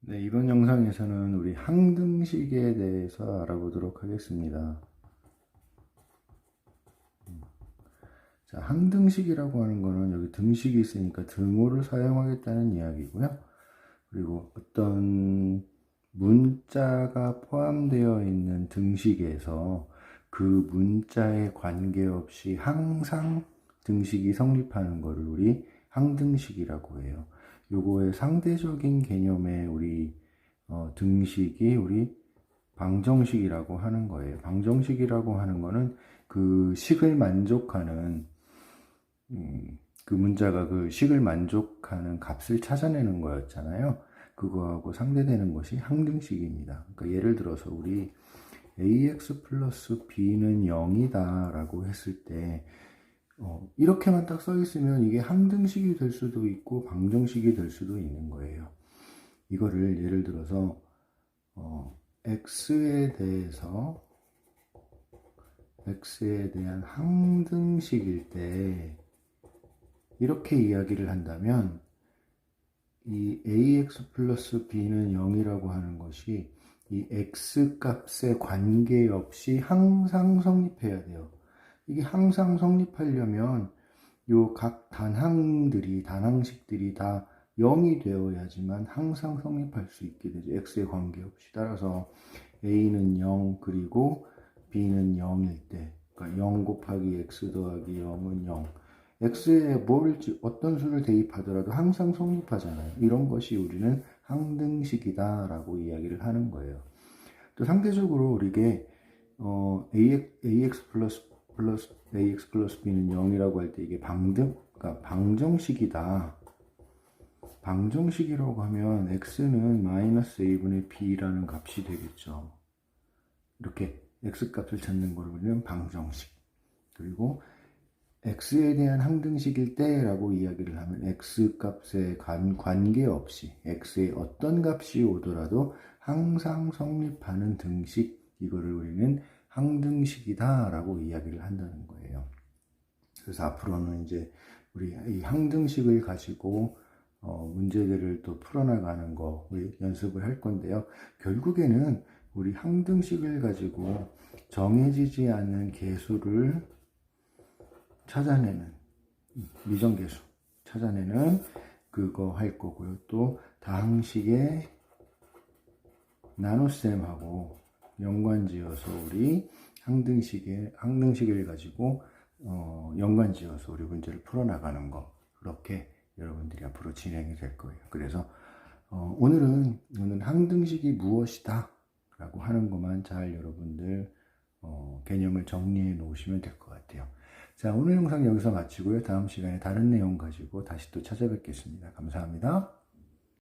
네, 이번 영상에서는 우리 항등식에 대해서 알아보도록 하겠습니다. 음. 자, 항등식이라고 하는 거는 여기 등식이 있으니까 등호를 사용하겠다는 이야기고요. 그리고 어떤 문자가 포함되어 있는 등식에서 그 문자에 관계없이 항상 등식이 성립하는 것을 우리 항등식이라고 해요. 요거의 상대적인 개념의 우리 어, 등식이 우리 방정식이라고 하는 거예요. 방정식이라고 하는 거는 그 식을 만족하는 음, 그 문자가 그 식을 만족하는 값을 찾아내는 거였잖아요. 그거하고 상대되는 것이 항등식입니다. 그러니까 예를 들어서 우리 ax 플러스 b는 0이다 라고 했을 때 어, 이렇게만 딱 써 있으면 이게 항등식이 될 수도 있고 방정식이 될 수도 있는 거예요. 이거를 예를 들어서 어, x에 대해서 x에 대한 항등식일 때 이렇게 이야기를 한다면 이 ax 플러스 b는 0이라고 하는 것이 이 x 값에 관계없이 항상 성립해야 돼요. 이게 항상 성립하려면 요 각 단항들이 단항식들이 다 0이 되어야지만 항상 성립할 수 있게 되죠. x에 관계없이 따라서 a는 0 그리고 b는 0일 때 그러니까 0 곱하기 x 더하기 0은 0 x에 뭘 어떤 수를 대입하더라도 항상 성립하잖아요. 이런 것이 우리는 항등식이다 라고 이야기를 하는 거예요. 또 상대적으로 우리게 어, ax 플러스 플러스 ax 플러스 b는 0이라고 할 때 이게 방등, 그러니까 방정식이다. 방정식이라고 하면 x는 마이너스 a분의 b라는 값이 되겠죠. 이렇게 x 값을 찾는 걸 우리는 방정식. 그리고 x에 대한 항등식일 때라고 이야기를 하면 x 값에 관, 관계없이 x에 어떤 값이 오더라도 항상 성립하는 등식 이거를 우리는 항등식이다라고 이야기를 한다는 거예요. 그래서 앞으로는 이제 우리 이 항등식을 가지고 어, 문제들을 또 풀어나가는 거 우리 연습을 할 건데요. 결국에는 우리 항등식을 가지고 정해지지 않는 개수를 찾아내는 미정계수 찾아내는 그거 할 거고요. 또 다항식의 나눗셈하고 연관지어서 우리 항등식의 항등식을 가지고 어, 연관지어서 우리 문제를 풀어나가는 거 그렇게 여러분들이 앞으로 진행이 될 거예요. 그래서 어, 오늘은 오늘 항등식이 무엇이다 라고 하는 것만 잘 여러분들 어, 개념을 정리해 놓으시면 될 것 같아요. 자, 오늘 영상 여기서 마치고요. 다음 시간에 다른 내용 가지고 다시 또 찾아뵙겠습니다. 감사합니다.